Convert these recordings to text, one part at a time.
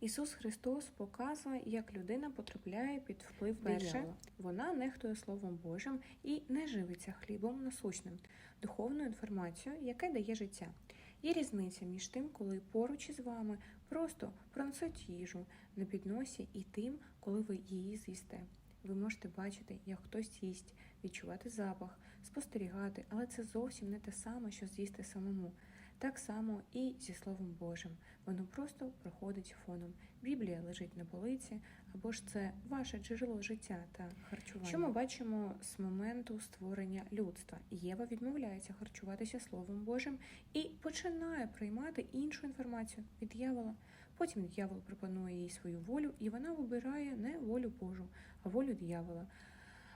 Ісус Христос показує, як людина потрапляє під вплив Перше. Вона нехтує Словом Божим і не живиться хлібом насущним, духовною інформацією, яке дає життя. Є різниця між тим, коли поруч із вами просто пронесуть їжу на підносі, і тим, коли ви її з'їсте. Ви можете бачити, як хтось їсть, відчувати запах, спостерігати, але це зовсім не те саме, що з'їсти самому. Так само і зі Словом Божим. Воно просто проходить фоном. Біблія лежить на полиці, або ж це ваше джерело життя та харчування. Що ми бачимо з моменту створення людства? Єва відмовляється харчуватися Словом Божим і починає приймати іншу інформацію від дьявола. Потім дьявол пропонує їй свою волю, і вона вибирає не волю Божу, а волю дьявола.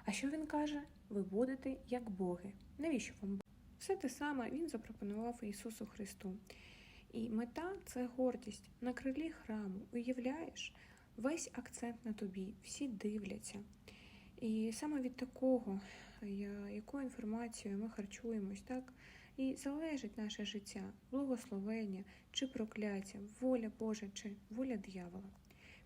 А що він каже? Ви будете як боги. Навіщо вам все те саме він запропонував Ісусу Христу. І мета це гордість на крилі храму. Уявляєш, весь акцент на тобі, всі дивляться. І саме від такого, якою інформацією ми харчуємось, так і залежить наше життя, благословення чи прокляття, воля Божа чи воля диявола.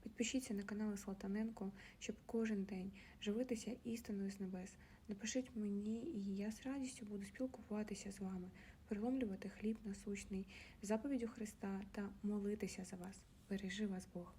Підпишіться на канал Слатаненко, щоб кожен день живитися істиною з небес. Напишіть мені, і я з радістю буду спілкуватися з вами, переломлювати хліб насущний, заповідю Христа та молитися за вас. Бережи вас Бог.